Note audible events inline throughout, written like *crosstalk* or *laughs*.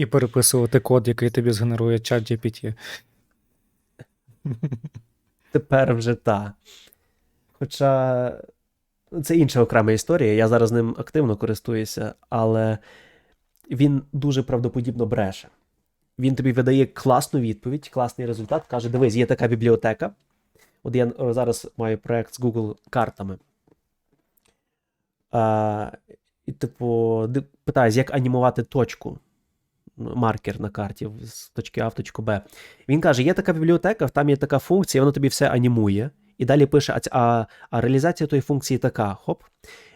І переписувати код, який тобі згенерує чат GPT. Тепер вже та. Хоча це інша окрема історія, я зараз ним активно користуюся, але він дуже правдоподібно бреше. Він тобі видає класну відповідь, класний результат. Каже: дивись, є така бібліотека. От я е, зараз маю проект з Google картами. А, і, типу, питаюсь, як анімувати точку, маркер на карті з точки А в точку Б. Він каже: є така бібліотека, там є така функція, воно тобі все анімує. І далі пише: а, а, реалізація тої функції така. Хоп.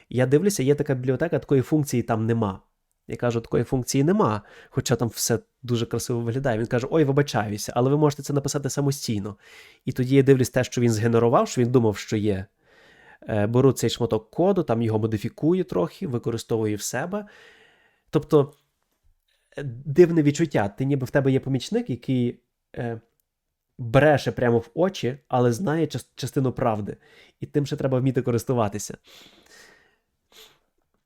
Я дивлюся, є така бібліотека, такої функції там нема. Я кажу, такої функції нема, хоча там все дуже красиво виглядає. Він каже: Ой, вибачаюся, але ви можете це написати самостійно. І тоді я дивлюсь те, що він згенерував, що він думав, що є. Е, Беру цей шматок коду, там його модифікую трохи, використовую в себе. Тобто дивне відчуття. Ти ніби в тебе є помічник, який е, бреше прямо в очі, але знає частину правди. І тим ще треба вміти користуватися.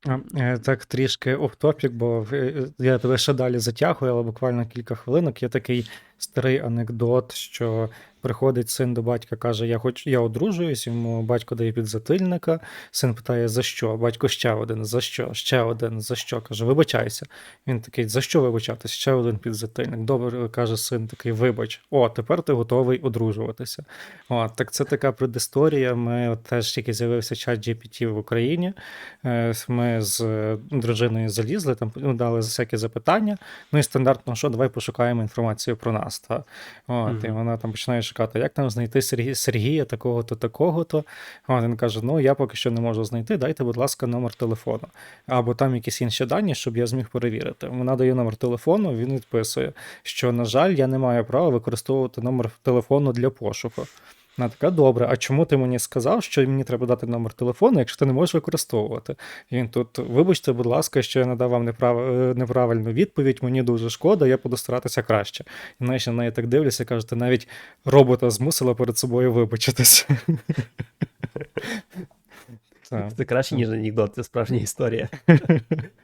Е, Так, трішки оф-топік, бо е, я тебе ще далі затягую, але буквально кілька хвилинок. Є такий старий анекдот, що приходить син до батька, каже: Я хочу, я одружуюсь, йому батько дає підзатильника. Син питає, за що? Батько ще один, за що? Ще один, за що? Каже, вибачайся. Він такий, за що вибачатись? Ще один підзатильник. Добре, каже син, такий, вибач. О, тепер ти готовий одружуватися. От, так це така предісторія. Ми от теж тільки з'явився чат GPT в Україні. Е, Ми з е, дружиною залізли, там дали всякі запитання. Ну і стандартно, що давай пошукаємо інформацію про нас. Та? От, І вона там починає шукати, як там знайти Сергія, Сергія такого-то, такого-то. От, він каже: Ну, я поки що не можу знайти, дайте, будь ласка, номер телефону. Або там якісь інші дані, щоб я зміг перевірити. Вона дає номер телефону, він відписує, що, на жаль, я не маю права використовувати номер телефону для пошуку. Вона така, добре, а чому ти мені сказав, що мені треба дати номер телефону, якщо ти не можеш використовувати? І він тут, вибачте, будь ласка, що я надав вам неправ... е, неправильну відповідь, мені дуже шкода, я буду старатися краще. І знаєш, я на неї так дивлюся, каже, ти навіть робота змусила перед собою вибачитися. *laughs* Це краще, ніж анекдот, це справжня історія. *laughs*